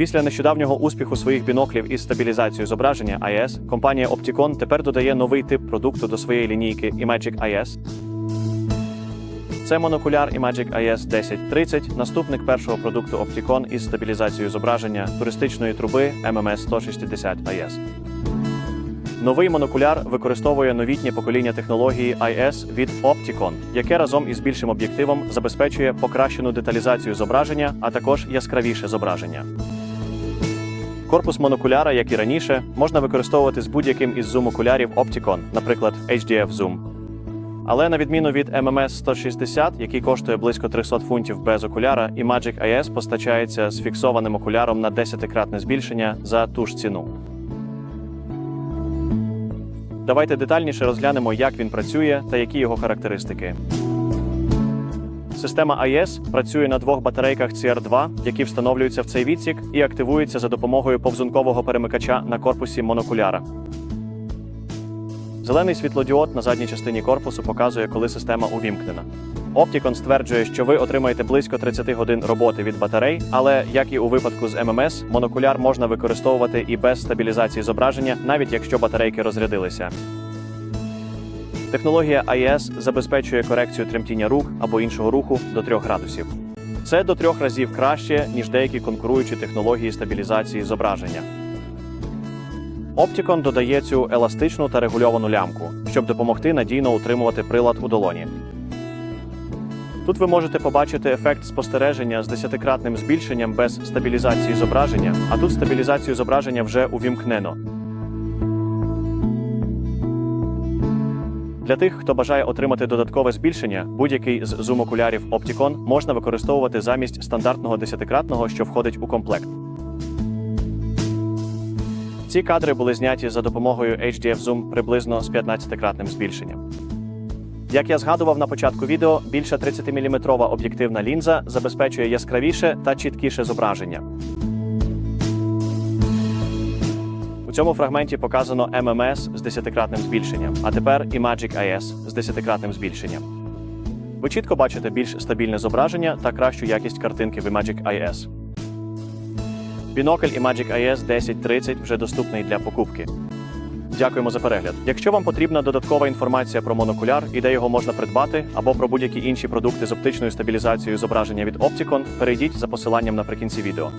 Після нещодавнього успіху своїх біноклів із стабілізацією зображення IS, компанія Opticon тепер додає новий тип продукту до своєї лінійки Imagic IS. Це монокуляр Imagic IS 1030, наступник першого продукту Opticon із стабілізацією зображення туристичної труби MMS 160 IS. Новий монокуляр використовує новітнє покоління технології IS від Opticon, яке разом із більшим об'єктивом забезпечує покращену деталізацію зображення, а також яскравіше зображення. Корпус монокуляра, як і раніше, можна використовувати з будь-яким із зум-окулярів Opticon, наприклад, HDF Zoom. Але на відміну від MMS 160, який коштує близько 300 фунтів без окуляра, Imagic IS постачається з фіксованим окуляром на 10-кратне збільшення за ту ж ціну. Давайте детальніше розглянемо, як він працює та які його характеристики. Система IS працює на двох батарейках CR2, які встановлюються в цей відсік і активуються за допомогою повзункового перемикача на корпусі монокуляра. Зелений світлодіод на задній частині корпусу показує, коли система увімкнена. Opticon стверджує, що ви отримаєте близько 30 годин роботи від батарей, але як і у випадку з ММС, монокуляр можна використовувати і без стабілізації зображення, навіть якщо батарейки розрядилися. Технологія IS забезпечує корекцію тремтіння рук або іншого руху до 3 градусів. Це до трьох разів краще, ніж деякі конкуруючі технології стабілізації зображення. Opticon додає цю еластичну та регульовану лямку, щоб допомогти надійно утримувати прилад у долоні. Тут ви можете побачити ефект спостереження з 10-кратним збільшенням без стабілізації зображення, а тут стабілізацію зображення вже увімкнено. Для тих, хто бажає отримати додаткове збільшення, будь-який з зум-окулярів Opticon можна використовувати замість стандартного 10-кратного, що входить у комплект. Ці кадри були зняті за допомогою HDF Zoom приблизно з 15-кратним збільшенням. Як я згадував на початку відео, більша 30-мм об'єктивна лінза забезпечує яскравіше та чіткіше зображення. У цьому фрагменті показано MMS з 10-кратним збільшенням, а тепер Imagic IS з 10-кратним збільшенням. Ви чітко бачите більш стабільне зображення та кращу якість картинки в Imagic IS. Бінокль Imagic IS 1030 вже доступний для покупки. Дякуємо за перегляд. Якщо вам потрібна додаткова інформація про монокуляр і де його можна придбати, або про будь-які інші продукти з оптичною стабілізацією зображення від Opticon, перейдіть за посиланням наприкінці відео.